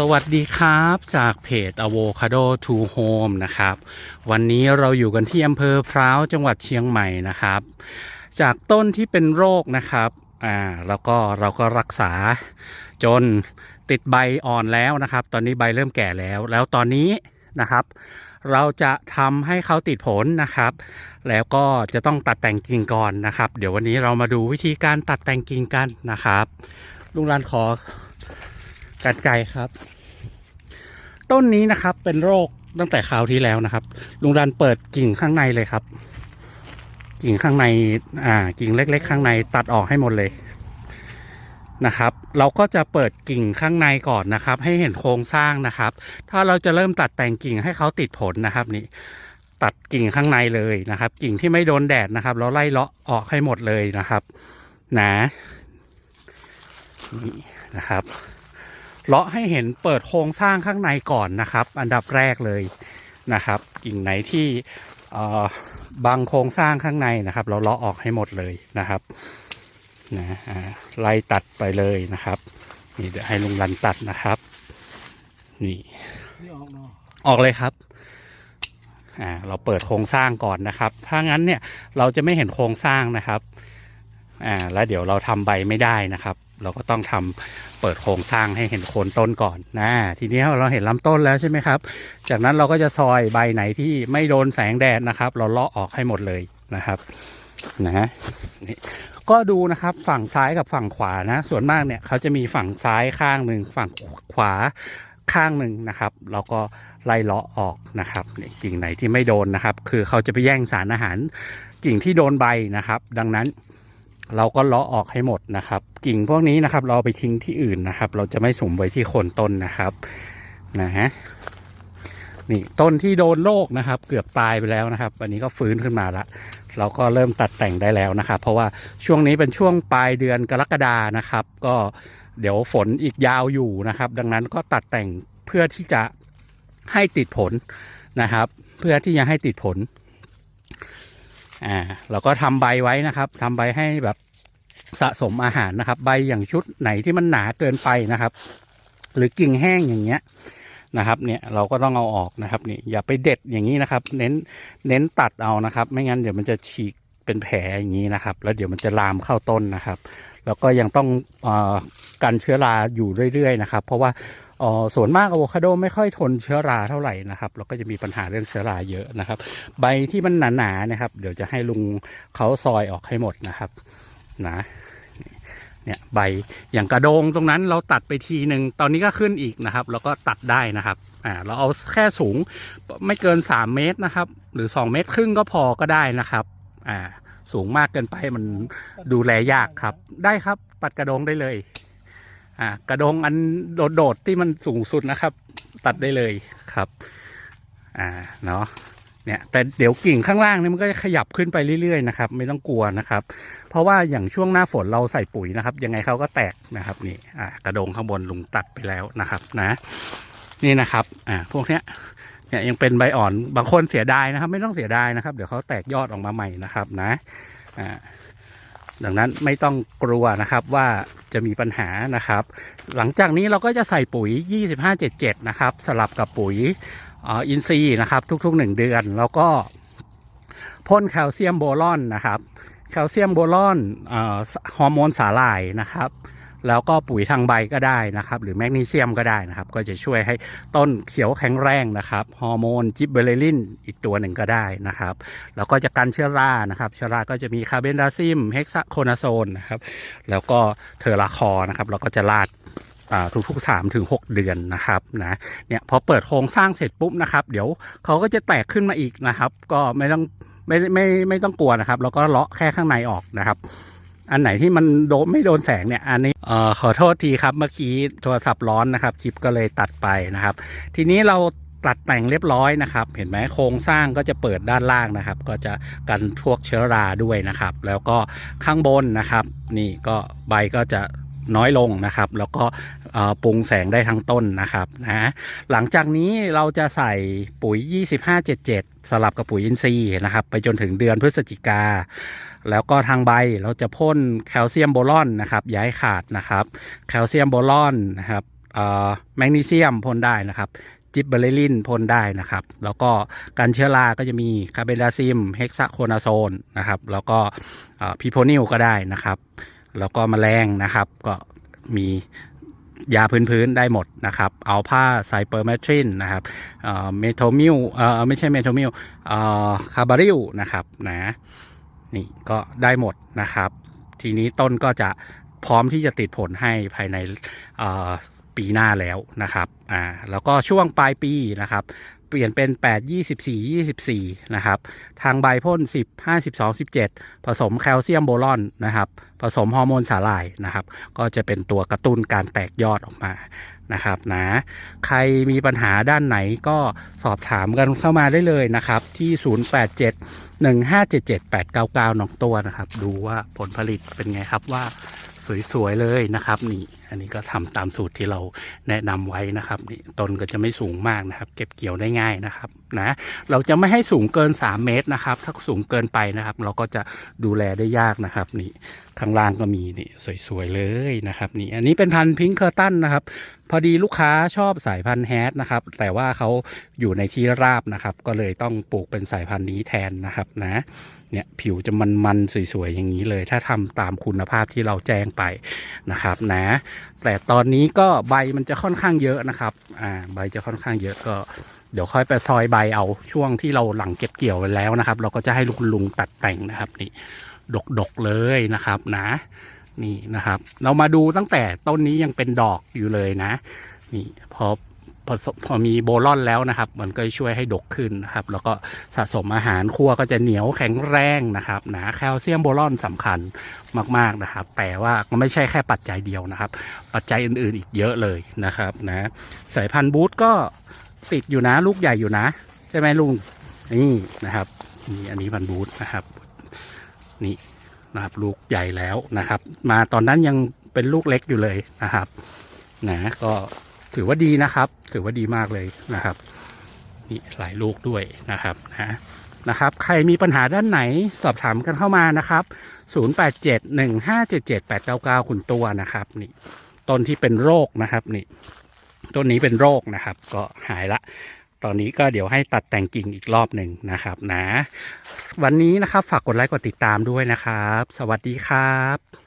สวัสดีครับจากเพจ Avocado to Home นะครับ วันนี้เราอยู่กันที่อำเภอพร้าวจังหวัดเชียงใหม่นะครับ จากต้นที่เป็นโรคนะครับอ่าแล้วก็เราก็รักษาจนติดใบอ่อนแล้วนะครับ ตอนนี้ใบเริ่มแก่แล้ว แล้วตอนนี้นะครับ เราจะทำให้เขาติดผลนะครับ แล้วก็จะต้องตัดแต่งกิ่งก่อนนะครับ เดี๋ยววันนี้เรามาดูวิธีการตัดแต่งกิ่งกันนะครับลุงรันขอ กันไกรครับ ต้นนี้นะครับเป็นโรคตั้งแต่คราวที่แล้วนะครับ ลุงดันเปิดกิ่งข้างในเลยครับ กิ่งข้างในอ่ากิ่งเล็ก ๆ ข้างในตัดออกให้หมดเลยนะครับ เราก็จะเปิดกิ่งข้างในก่อนนะครับ ให้เห็นโครงสร้างนะครับ ถ้าเราจะเริ่มตัดแต่งกิ่งให้เขาติดผลนะครับนี่ตัดกิ่งข้างในเลยนะครับ กิ่งที่ไม่โดนแดดนะครับ เราไล่เลาะออกให้หมดเลยนะครับ นะนี่นะครับ เลาะให้เห็นเปิดโครงสร้างข้างในก่อนนะครับ อันดับแรกเลยนะครับ กิ่งไหนที่บางโครงสร้างข้างในนะครับ เราเลาะออกให้หมดเลยนะครับนะอ่าไล่ตัดไปเลยนะครับนี่เดี๋ยวให้ลุงรันตัดนะครับนี่ออกเนาะออกเลยครับอ่าเราเปิดโครงสร้างก่อนนะครับ ถ้างั้นเนี่ยเราจะไม่เห็นโครงสร้างนะครับ อ่าแล้วเดี๋ยวเราทำใบไม่ได้นะครับ เราก็ต้องทำเปิดโครงสร้างให้เห็นโคนต้นก่อนนะทีนี้เราเห็นลำต้นแล้วใช่ไหมครับ จากนั้นเราก็จะซอยใบไหนที่ไม่โดนแสงแดดนะครับ เราเลาะออกให้หมดเลยนะครับนะนี่ก็ดูนะครับฝั่งซ้ายกับฝั่งขวานะ ส่วนมากเนี่ยเขาจะมีฝั่งซ้ายข้างหนึ่งฝั่งขวาข้างหนึ่งนะครับเราก็ไล่เลาะออกนะครับกิ่งไหนที่ไม่โดนนะครับ คือเขาจะไปแย่งสารอาหารกิ่งที่โดนใบนะครับ ดังนั้น เราก็เลาะออกให้หมดนะครับ กิ่งพวกนี้นะครับ เราไปทิ้งที่อื่นนะครับ เราจะไม่สุ่มไว้ที่โคนต้นนะครับนะฮะนี่ต้นที่โดนโรคนะครับ เกือบตายไปแล้วนะครับวันนี้ก็ฟื้นขึ้นมาละเราก็เริ่มตัดแต่งได้แล้วนะครับ เพราะว่าช่วงนี้เป็นช่วงปลายเดือนกรกฎานะครับ ก็เดี๋ยวฝนอีกยาวอยู่นะครับ ดังนั้นก็ตัดแต่งเพื่อที่จะให้ติดผลนะครับ เพื่อที่จะให้ติดผล อ่าเราก็ทำใบไว้นะครับทำใบให้แบบสะสมอาหารนะครับ ใบอย่างชุดไหนที่มันหนาเกินไปนะครับ หรือกิ่งแห้งอย่างเงี้ยนะครับเนี่ยเราก็ต้องเอาออกนะครับนี่อย่าไปเด็ดอย่างนี้นะครับ เน้นเน้นตัดเอานะครับ ไม่งั้นเดี๋ยวมันจะฉีกเป็นแผลอย่างนี้นะครับ แล้วเดี๋ยวมันจะลามเข้าต้นนะครับ แล้วก็ยังต้องอกันเชื้อราอยู่เรื่อยๆนะครับ เพราะว่า อ่อส่วนมากอะโวคาโดไม่ค่อยทนเชื้อราเท่าไหร่นะครับเราก็จะมีปัญหาเรื่องเชื้อราเยอะนะครับ ใบที่มันหนาๆนะครับ เดี๋ยวจะให้ลุงเขาซอยออกให้หมดนะครับนะเนี่ยใบอย่างกระโดงตรงนั้นเราตัดไปทีหนึ่งตอนนี้ก็ขึ้นอีกนะครับ แล้วก็ตัดได้นะครับอ่าเราเอาแค่สูงไม่เกิน 3 เมตรนะครับ หรือ 2 เมตรครึ่งก็พอก็ได้นะครับอ่าสูงมากเกินไปมันดูแลยากครับ ได้ครับตัดกระโดงได้เลย อ่ากระโดงอันโดดๆที่มันสูงสุดนะครับ ตัดได้เลยครับอ่าเนาะเนี่ยแต่เดี๋ยวกิ่งข้างล่างเนี่ยมันก็จะขยับขึ้นไปเรื่อยๆนะครับ ไม่ต้องกลัวนะครับ เพราะว่าอย่างช่วงหน้าฝนเราใส่ปุ๋ยนะครับ ยังไงเขาก็แตกนะครับนี่อ่ากระโดงข้างบนลุงตัดไปแล้วนะครับนะ นี่นะครับอ่าพวกเนี้ยเนี่ยยังเป็นใบอ่อนบางคนเสียดายนะครับ ไม่ต้องเสียดายนะครับ เดี๋ยวเขาแตกยอดออกมาใหม่นะครับนะอ่า ดังนั้นไม่ต้องกลัวนะครับว่าจะมีปัญหานะครับ หลังจากนี้เราก็จะใส่ปุ๋ย 2577 นะครับ สลับกับปุ๋ยอ,อินซีย์นะครับ ทุกๆ 1 เดือน แล้วก็พ่นแคลเซียมโบรอนนะครับแคลเซียมโบรอนอฮอร์โมนสาหร่ายนะครับ แล้วก็ปุ๋ยทางใบก็ได้นะครับ หรือแมกนีเซียมก็ได้นะครับ ก็จะช่วยให้ต้นเขียวแข็งแรงนะครับ ฮอร์โมนจิบเบเรลินอีกตัวหนึ่งก็ได้นะครับ แล้วก็จะกันเชื้อรานะครับ เชื้อราก็จะมีคาร์เบนดาซิมเฮกซาโคนาโซนนะครับ แล้วก็เทอราคอนะครับเราก็จะลาดอ่าทุกๆ3ถึง6เดือนนะครับนะเนี่ยพอเปิดโครงสร้างเสร็จปุ๊บนะครับ เดี๋ยวเขาก็จะแตกขึ้นมาอีกนะครับ ก็ไม่ต้องไม่ไม่ไม่ต้องกลัวนะครับ แล้วก็เลาะแค่ข้างในออกนะครับ อันไหนที่มันโดนไม่โดนแสงเนี่ย อันนี้เอ่อขอโทษทีครับเมื่อกี้โทรศัพท์ร้อนนะครับชิปก็เลยตัดไปนะครับ ทีนี้เราตัดแต่งเรียบร้อยนะครับ เห็นไหมโครงสร้างก็จะเปิดด้านล่างนะครับ ก็จะกันพวกเชื้อราด้วยนะครับ แล้วก็ข้างบนนะครับ นี่ก็ใบก็จะน้อยลงนะครับ แล้วก็เปรุงแสงได้ทั้งต้นนะครับนะหลังจากนี้เราจะใส่ปุ๋ย 2577 สลับกับปุ๋ยอินทรีย์นะครับ ไปจนถึงเดือนพฤศจิกา แล้วก็ทางใบเราจะพ่นแคลเซียมโบรอนนะครับย่าให้ขาดนะครับ แคลเซียมโบรอนนะครับแมกนีเซียมพ่นได้นะครับจิบเบอร์เลลินพ่นได้นะครับ แล้วก็การเชื้อราก็จะมีคาร์เบนดาซิม เฮกซาโคนาโซนนะครับ แล้วก็พีโพนิลก็ได้นะครับ แล้วก็แมลงนะครับ ก็มี ยาพื้นๆได้หมดนะครับ เอาผ้าไซเปอร์เมทรินนะครับเมโทมิลเอ่อไม่ใช่เมโทมิลเอ่อคาบาริลนะครับนะนี่ก็ได้หมดนะครับ ทีนี้ต้นก็จะพร้อมที่จะติดผลให้ภายในปีหน้าแล้วนะครับอ่าแล้วก็ช่วงปลายปีนะครับ เปลี่ยนเป็น 8 24 24 นะครับ ทางใบพ่น 10 52 17 ผสมแคลเซียมโบรอนนะครับ ผสมฮอร์โมนสาหร่ายนะครับ ก็จะเป็นตัวกระตุ้นการแตกยอดออกมานะครับนะใครมีปัญหาด้านไหนก็สอบถามกันเข้ามาได้เลยนะครับ ที่ 087 1577 899น้องตัวนะครับ ดูว่าผลผลิตเป็นไงครับว่าสวยๆเลยนะครับนี่ อันนี้ก็ทำตามสูตรที่เราแนะนำไว้นะครับนี่ต้นก็จะไม่สูงมากนะครับ เก็บเกี่ยวได้ง่ายนะครับนะเราจะไม่ให้สูงเกิน 3 เมตรนะครับ ถ้าสูงเกินไปนะครับ เราก็จะดูแลได้ยากนะครับนี่ข้างล่างก็มีนี่สวยๆเลยนะครับนี่อันนี้เป็นพันธุ์พิงค์เคอร์ตันนะครับ พอดีลูกค้าชอบสายพันธุ์แฮดนะครับ แต่ว่าเขาอยู่ในที่ราบนะครับ ก็เลยต้องปลูกเป็นสายพันธุ์นี้แทนนะครับนะ เนี่ยผิวจะมันๆสวยๆอย่างนี้เลย ถ้าทำตามคุณภาพที่เราแจ้งไปนะครับนะ แต่ตอนนี้ก็ใบมันจะค่อนข้างเยอะนะครับ อ่าใบจะค่อนข้างเยอะก็เดี๋ยวค่อยไปซอยใบเอาช่วงที่เราหลังเก็บเกี่ยวไปแล้วนะครับ เราก็จะให้คุณลุงตัดแต่งนะครับนี่ดกๆเลยนะครับนะ นี่นะครับ เรามาดูตั้งแต่ต้นนี้ยังเป็นดอกอยู่เลยนะ นี่พอพอพอมีโบลอนแล้วนะครับ มันก็ช่วยให้ดกขึ้นนะครับ แล้วก็สะสมอาหารคั่วก็จะเหนียวแข็งแรงนะครับนะแคลเซียมโบลอนสำคัญมาก ๆนะครับ แต่ว่าก็ไม่ใช่แค่ปัจจัยเดียวนะครับ ปัจจัยอื่นๆอีกเยอะเลยนะครับนะสายพันธุ์บูทก็ติดอยู่นะลูกใหญ่อยู่นะ ใช่ไหมลุงนี่นะครับนี่อันนี้พันธุ์บูทนะครับ นี่ นะครับลูกใหญ่แล้วนะครับ มาตอนนั้นยังเป็นลูกเล็กอยู่เลยนะครับนะก็ถือว่าดีนะครับ ถือว่าดีมากเลยนะครับนี่หลายลูกด้วยนะครับนะนะครับ ใครมีปัญหาด้านไหนสอบถามกันเข้ามานะครับ 0871577899 คุณตัวนะครับนี่ต้นที่เป็นโรคนะครับนี่ต้นนี้เป็นโรคนะครับ ก็หายละ ตอนนี้ก็เดี๋ยวให้ตัดแต่งกิ่งอีกรอบหนึ่งนะครับนะ วันนี้นะครับฝากกดไลค์กดติดตามด้วยนะครับ สวัสดีครับ